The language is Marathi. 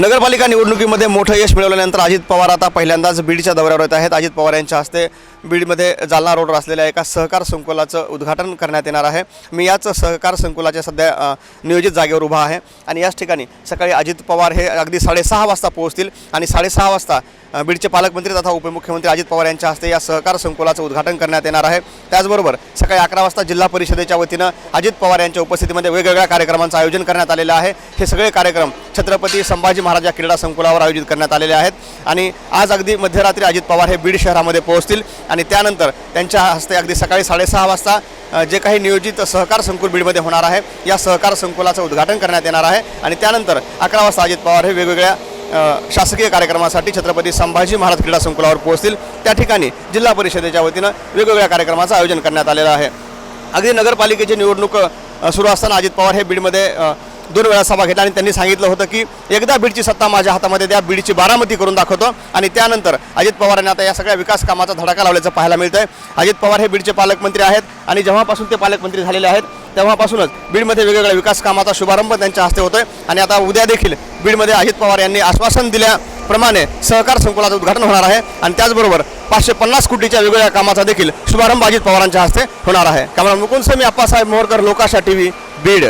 नगरपालिका निवडणुकीमध्ये मोठं यश मिळवल्यानंतर अजित पवार आता पहिल्यांदाच बीडच्या दौऱ्यावर येत आहेत. अजित पवार यांच्या हस्ते बीडमध्ये जालना रोडवर असलेल्या एका सहकार संकुलाचं उद्घाटन करण्यात येणार आहे. मी याच सहकार संकुलाच्या सध्या नियोजित जागेवर उभा आहे आणि याच ठिकाणी सकाळी अजित पवार हे अगदी साडेसहा वाजता पोहोचतील आणि साडेसहा वाजता बीडचे पालकमंत्री तथा उपमुख्यमंत्री अजित पवार यांच्या हस्ते या सहकार संकुलाचं उद्घाटन करण्यात येणार आहे. त्याचबरोबर सकाळी अकरा वाजता जिल्हा परिषदेच्या वतीनं अजित पवार यांच्या उपस्थितीमध्ये वेगवेगळ्या कार्यक्रमांचं आयोजन करण्यात आलेलं आहे. हे सगळे कार्यक्रम छत्रपती संभाजी महाराज या क्रीडा संकुलावर आयोजित करण्यात आलेले आहेत आणि आज अगदी मध्यरात्री अजित पवार हे बीड शहरामध्ये पोहोचतील. आणि त्यानंतर त्यांच्या हस्ते अगदी सकाळी साडेसहा वाजता जे काही नियोजित सहकार संकुल बीडमध्ये होणार आहे या सहकार संकुलाचं उद्घाटन करण्यात येणार आहे. आणि त्यानंतर अकरा वाजता अजित पवार हे वेगवेगळ्या शासकीय कार्यक्रमासाठी छत्रपती संभाजी महाराज क्रीडा संकुलावर पोहोचतील. त्या ठिकाणी जिल्हा परिषदेच्या वतीनं वेगवेगळ्या कार्यक्रमाचं आयोजन करण्यात आलेलं आहे. अगदी नगरपालिकेची निवडणूक सुरू असताना अजित पवार हे बीडमध्ये दोन वेळा सभा घेतला आणि त्यांनी सांगितलं होतं की एकदा बीडची सत्ता माझ्या हातामध्ये द्या बीडची बारामती करून दाखवतो. आणि त्यानंतर अजित पवारांनी आता या सगळ्या विकास कामाचा धडाका लावल्याचं पाहायला मिळतं आहे अजित पवार हे बीडचे पालकमंत्री आहेत आणि जेव्हापासून ते पालकमंत्री झालेले आहेत तेव्हापासूनच बीडमध्ये वेगवेगळ्या विकास कामाचा शुभारंभ त्यांच्या हस्ते होतोय. आणि आता उद्या देखील बीडमध्ये अजित पवार यांनी आश्वासन दिल्याप्रमाणे सहकार संकुलाचं उद्घाटन होणार आहे. आणि त्याचबरोबर पाचशे पन्नास कोटीच्या वेगवेगळ्या कामाचा देखील शुभारंभ अजित पवारांच्या हस्ते होणार आहे. कॅमेरा मुकुंद मी अप्पासाहेब मोहरकर लोकाशा टी व्ही बीड.